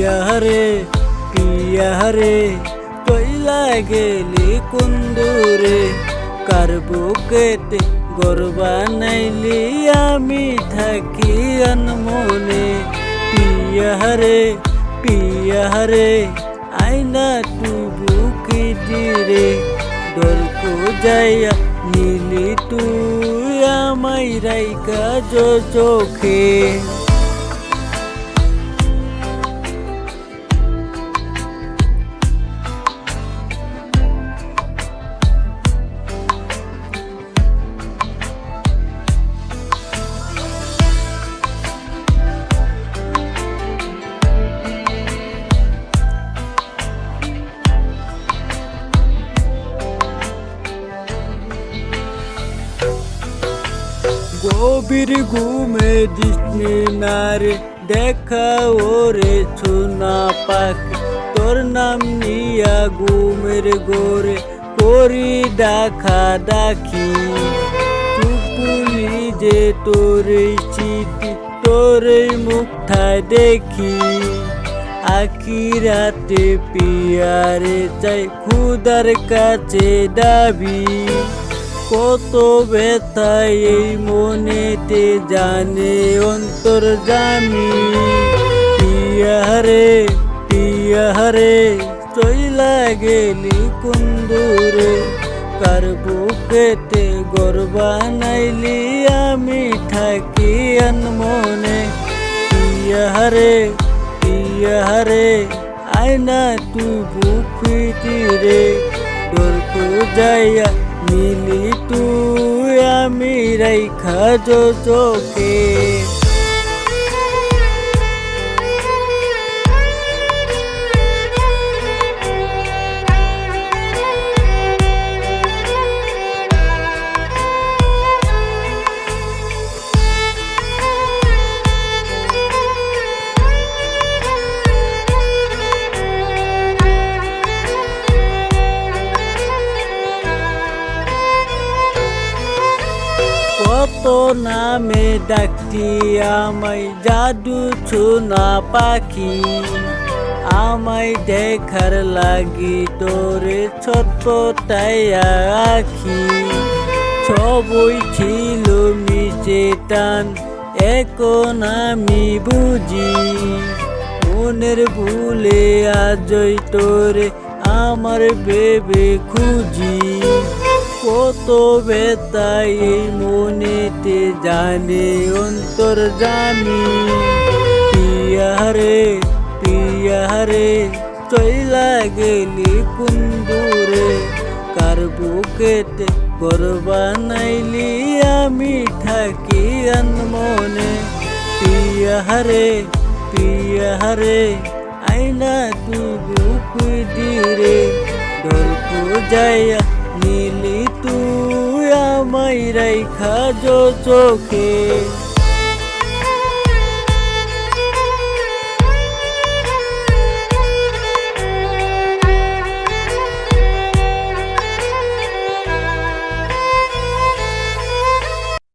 পিয়ারে পিয়ারে কইলা গেলি কুন্দুরে কার বুকেতে গরবা নাইলি আমি থাকি আনমনে পিয়ারে পিয়ারে আইনা তুই বুকি দিরে দরকো যাইয়া নীলি তুই আমায় রাইকা চোখে গভীর ঘুমে দিসনি নারে, দেখা ওরে সোনা পাখি। তোর নাম নিয়া ঘুমের গোরে করি ডাকি চুপুলি যে তোরে চিঠি তোরে মুখটা দেখি। আখি রাতে পিয়ারে চাই খুদার কাছে দাবি। কত ব্যথায় এই মনেতে জানে অন্তর জানি। পিয়ারে পিয়ারে চইলা গেলি কুন্দুরে। কার বুকেতে গরবা নাইলি আমি থাকি মনে। পিয়ারে পিয়ারে আয়না তুই বুকুটি রে ডরকু যাইয়া নীলি তুই আমি রাইখা জো কত নামে ডাকতি আমায় জাদু ছোনা পাখি। আমায় দেখার লাগি তোরে ছোট টাইয়া আখি। সবই ছিল মিশে টান, এখন আমি বুঝি। মনের ভুলে আজই তোরে আমার বেবে খুঁজি। কত বেতাই এই মনেতে জানে অন্তর জানি। পিয়ারে পিয়ারে চইলা গেলি কুন্দুরে, কার বুকেতে করবা নাইলি আমি থাকি মনে। পিয়ারে পিয়ারে আইনা তুই বুকুই দিরে ডরকু যাইয়া আমায় রাইখা চোখে।